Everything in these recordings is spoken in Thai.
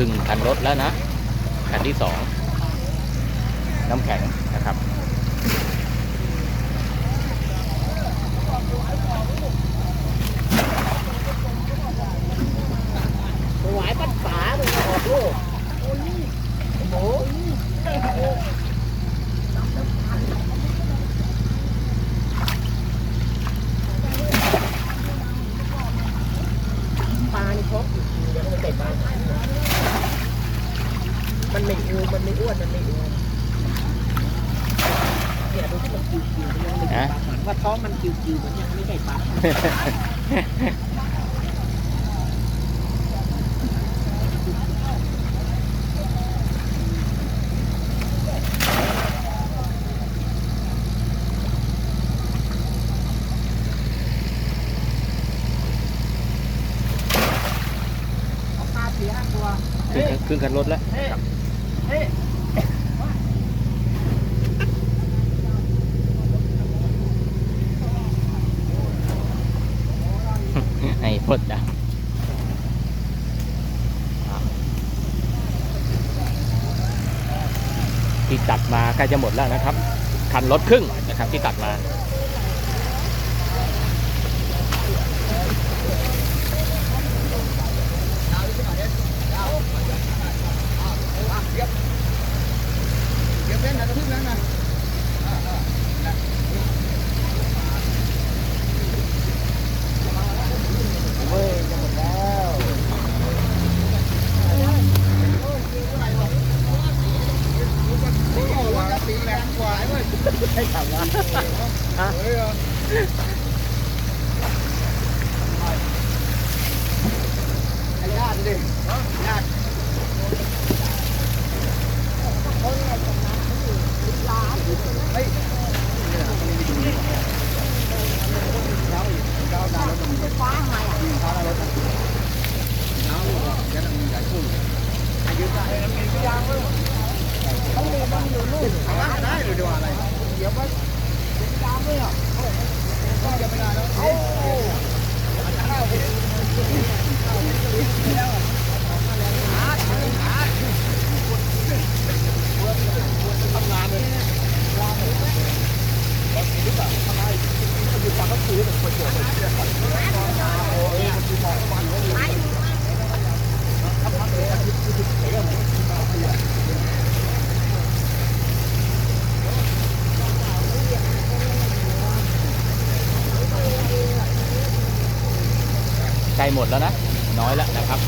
รึ่งคันรถแล้วนะคันที่สองน้ำแข็งนะครับถวายปัดฝาเลยออกลูกโอ้โหปลานี่ครบอยู่เดี๋ยวมันเด็ดปลา มันไม่อูมันไม่อ้วน มันไม่อ้วนเนี่ยดูที่มันคิวๆมันยังไม่ได้ปลาว่าท้องมันคิวๆมันยังไม่ได้ปลาเอาปลาสี่ห้าตัวครึ่งครึ่งคันรถแล้วเฮ้เฮ้ ไอ้พดนะที่ตัดมาใกล้จะหมดแล้วนะครับ คันรถครึ่งนะครับที่ตัดมา กระทึบแล้วนะเว้ยจะหมดแล้วว่าตีแรงกว่าเว้ยให้ถามว่าฮะไอ้ญาติดิญาติ ได้หรือดูอะไรเดี๋ยวว่าตามเลยอะจะไม่ได้แล้วทำงานเลยทำหรือเปล่าทำไมมันอยู่ฝั่งก็คือเป็นคนโจทย์เลยโอ้ยมันคือมองมันเลยทำพักเลยคือคือเรื่อง ใกล้ หมดแล้วนะ น้อยแล้วนะครับ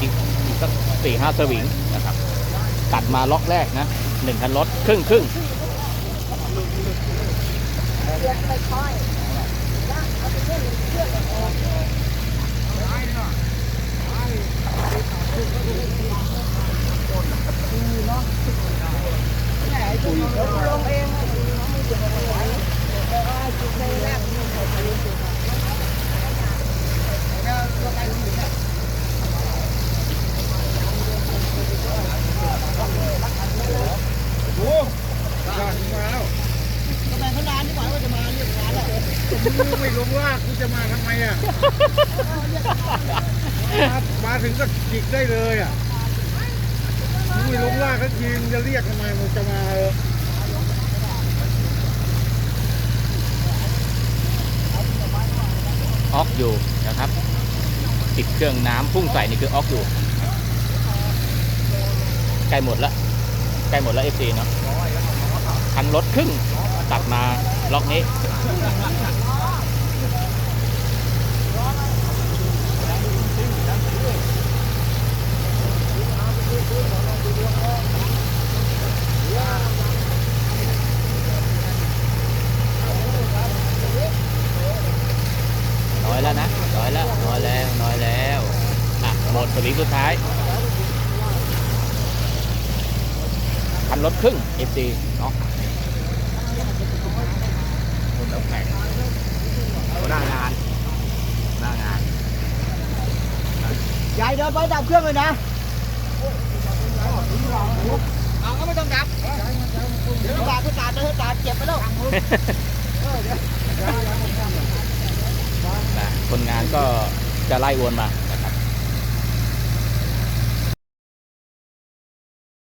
อีกอีกสักสี่ห้าสวิงนะครับ ตัดมาล็อกแรกนะหนึ่งคันรถครึ่งครึ่งทำไมเขานานที่หมายว่าจะมาเรียกงานแล้ว มึง ไม่รู้ว่ากูจะมาทำไมอะ มาถึงก็จิกได้เลยอะมึงไม่รู้ว่าก็ทีมงจะเรียกทำไมมึงจะมาเออออกอยู่นะครับติดเครื่องน้ำพุ่งใส่นี่คือออกอยู่ใกล้หมดล้วใกล้หมดล้วเอฟซีเนาะคันรถครึ่งตัดมาล็อกนี้ น้อยแล้วนะ น้อยแล้ว น้อยแล้ว น้อยแล้ว อะ ห มดสวิงสุดท้ายคันรถครึ่ง FD เนาะคนน้ำแข็งหน้างานหน้างานยายเดินไปดับเครื่องเลยนะเอาก็ไม่ต้องดับเดี๋ยวตาดก็ตาดเลยตาดเจ็บไปแล้วนะคนงานก็จะไล่อวนมา